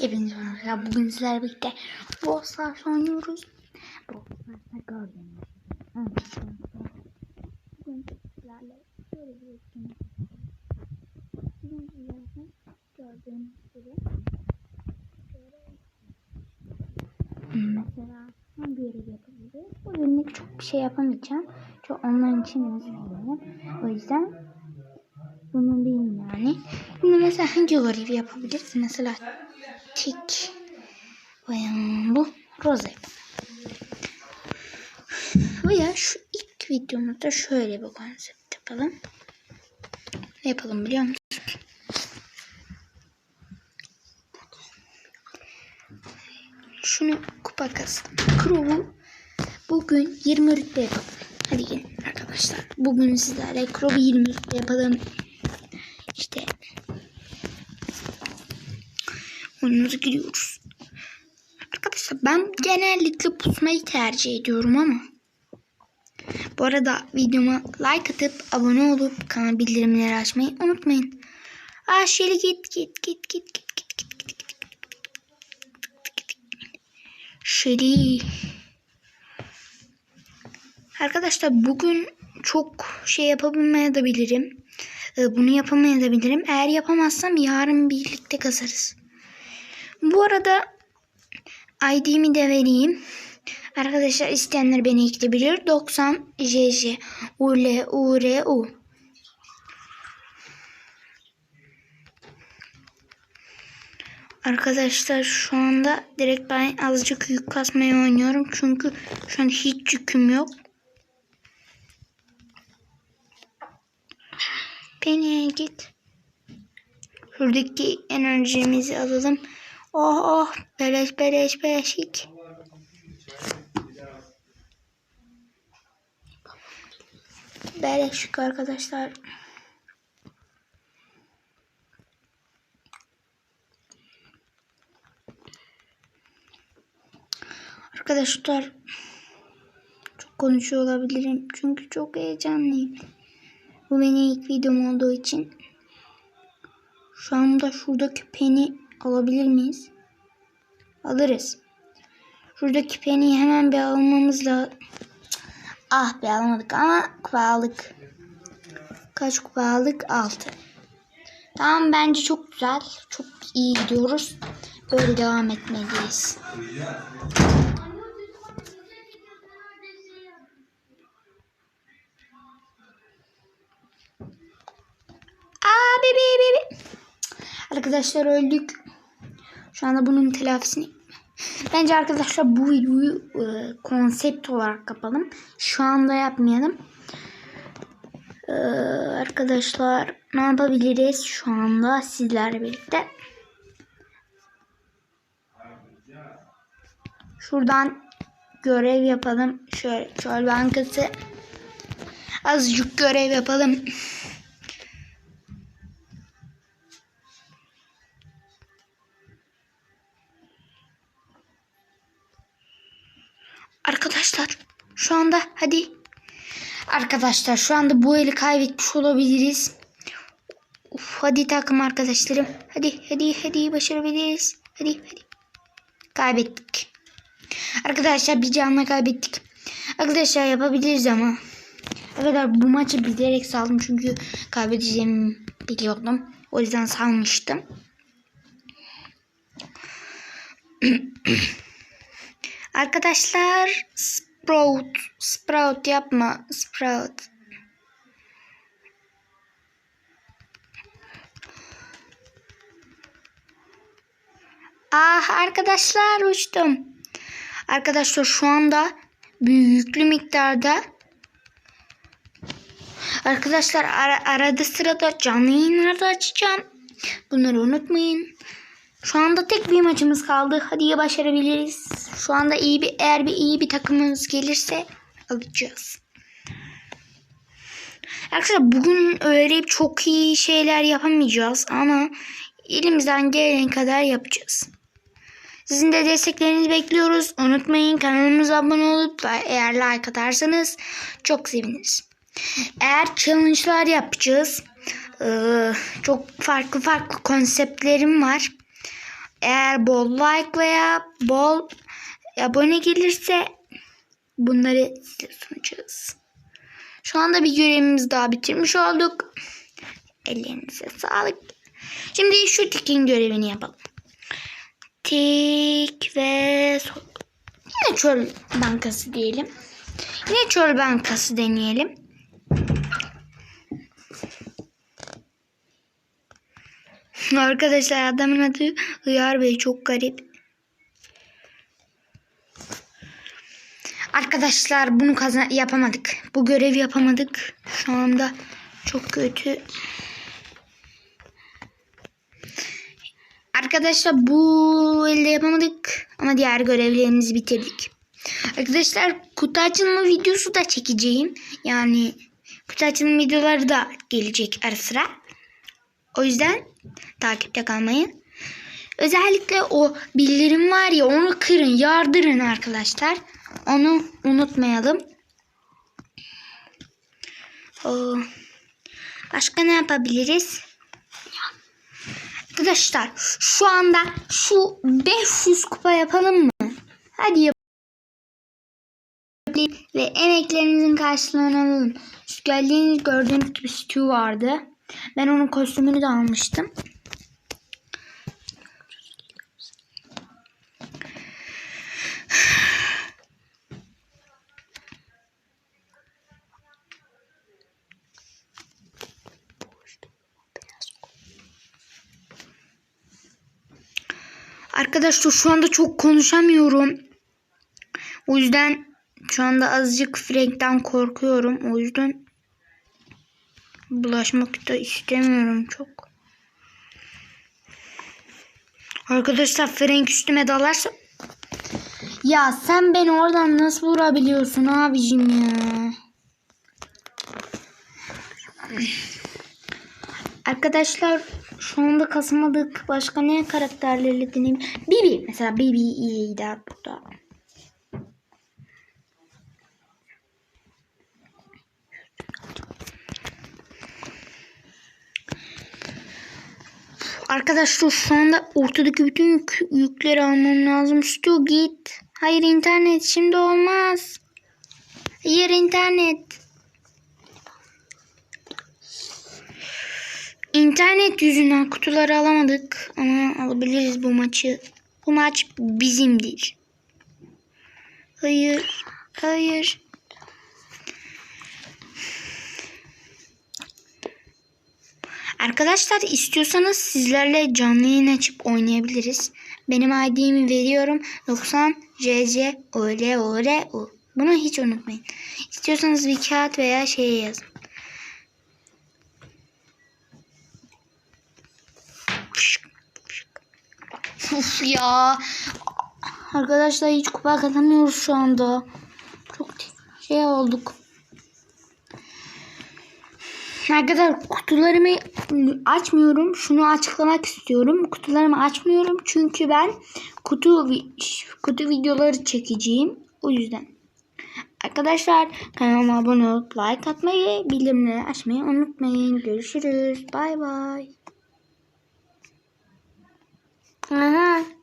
Hepinize merhaba. Bugün sizlerle birlikte Brawl Stars oynuyoruz. Brawl Stars'ta gördüğünüz Bugün sizlerle şöyle bir etkinlik. Bugün sizlerle gördüğünüz gibi mesela son bir yapabiliriz. Bugünlük çok bir şey yapamayacağım. Çünkü onların için dilerim. O yüzden bunu bilin yani. Şimdi mesela hangi görevi yapabiliriz? Mesela tik bayan bu roza yapalım. Veya şu ilk videomuzda şöyle bir konsept yapalım. Ne yapalım biliyor musunuz? Şunu kupa kastım. Crow'u bugün 20 rütbe yapalım. Hadi gelin arkadaşlar. Bugün sizlerle Crow'u 20 rütbe yapalım. Oyunumuza giriyoruz. Arkadaşlar ben genellikle pusmayı tercih ediyorum ama bu arada videoma like atıp abone olup kanal bildirimleri açmayı unutmayın. Aa şöyle git git git git git git git git git Şöyle Arkadaşlar bugün çok şey yapabilmeyebilirim. Ee, Bunu yapamayabilirim. Eğer yapamazsam yarın birlikte kazarız. Bu arada ID'mi de vereyim. Arkadaşlar isteyenler beni ekleyebilir. 90 JJ UL UR. Arkadaşlar şu anda direkt ben azıcık yük kasmaya oynuyorum. Çünkü şu an hiç yüküm yok. Beni git. Şuradaki enerjimizi alalım. Oh oh beleş beleş beleşik. Beleşik arkadaşlar. Arkadaşlar çok konuşuyor olabilirim çünkü çok heyecanlıyım. Bu benim ilk videom olduğu için. Şu anda şuradaki peni alabilir miyiz? Alırız. Şuradaki peni hemen bir almamız lazım. Ah be almadık ama kupa aldık. Kaç kupa aldık? 6. Tamam bence çok güzel. Çok iyi gidiyoruz. Böyle devam etmeliyiz. Aa bebe bebe. Arkadaşlar öldük. Şu anda bunun telafisini. Bence arkadaşlar bu videoyu e, konsept olarak yapalım. Şu anda yapmayalım. Ee, arkadaşlar ne yapabiliriz şu anda sizlerle birlikte? Şuradan görev yapalım. Şöyle çöl bankası. Azıcık görev yapalım. Arkadaşlar şu anda hadi. Arkadaşlar şu anda bu eli kaybetmiş olabiliriz. Uf, hadi takım arkadaşlarım. Hadi hadi hadi başarabiliriz. Hadi hadi. Kaybettik. Arkadaşlar bir canla kaybettik. Arkadaşlar yapabiliriz ama. Arkadaşlar bu maçı bilerek saldım çünkü kaybedeceğimi biliyordum. O yüzden salmıştım. Arkadaşlar Sprout Sprout yapma Sprout Ah arkadaşlar uçtum. Arkadaşlar şu anda büyüklü miktarda Arkadaşlar ara, arada sırada canlı yayınlarda açacağım. Bunları unutmayın. Şu anda tek bir maçımız kaldı. Hadi ya başarabiliriz. Şu anda iyi bir eğer bir iyi bir takımımız gelirse alacağız. Arkadaşlar bugün öyle çok iyi şeyler yapamayacağız ama elimizden gelene kadar yapacağız. Sizin de desteklerinizi bekliyoruz. Unutmayın kanalımıza abone olup eğer like atarsanız çok seviniriz. Eğer challenge'lar yapacağız. Ee, çok farklı farklı konseptlerim var. Eğer bol like veya bol abone gelirse bunları size sunacağız. Şu anda bir görevimizi daha bitirmiş olduk. Ellerinize sağlık. Şimdi şu tikin görevini yapalım. Tik ve sol. Yine çöl bankası diyelim. Yine çöl bankası deneyelim. Arkadaşlar adamın adı Hıyar Bey çok garip. Arkadaşlar bunu kazan yapamadık. Bu görevi yapamadık. Şu anda çok kötü. Arkadaşlar bu elde yapamadık ama diğer görevlerimizi bitirdik. Arkadaşlar kutu açılma videosu da çekeceğim. Yani kutu açılma videoları da gelecek ara sıra. O yüzden takipte kalmayın. Özellikle o bildirim var ya onu kırın, yardırın arkadaşlar. Onu unutmayalım. Oo. Başka ne yapabiliriz? Arkadaşlar şu anda şu 500 kupa yapalım mı? Hadi yapalım. Ve emeklerinizin karşılığını. Şu geldiğiniz gördüğünüz gibi Stu vardı. Ben onun kostümünü de almıştım. Arkadaşlar şu anda çok konuşamıyorum. O yüzden şu anda azıcık Frank'ten korkuyorum. O yüzden bulaşmak da istemiyorum çok. Arkadaşlar Frank üstüme dalarsa ya sen beni oradan nasıl vurabiliyorsun abicim ya? Arkadaşlar şu anda kasmadık. Başka ne karakterlerle deneyim? Bibi. Mesela Bibi iyiydi burada. Arkadaşlar şu anda ortadaki bütün yük, yükleri almam lazım. Stu git. Hayır internet şimdi olmaz. Hayır internet. İnternet yüzünden kutuları alamadık ama alabiliriz bu maçı. Bu maç bizimdir. Hayır. Hayır. Arkadaşlar istiyorsanız sizlerle canlı yayın açıp oynayabiliriz. Benim ID'mi veriyorum. 90 CC öyle öyle o. Bunu hiç unutmayın. İstiyorsanız bir kağıt veya şeye yazın. Uf ya. Arkadaşlar hiç kupa kazanamıyoruz şu anda. Çok şey olduk. Arkadaşlar kutularımı açmıyorum. Şunu açıklamak istiyorum. Kutularımı açmıyorum çünkü ben kutu kutu videoları çekeceğim. O yüzden. Arkadaşlar kanalıma abone olup like atmayı, bildirimleri açmayı unutmayın. Görüşürüz. Bay bay. 嗯哼。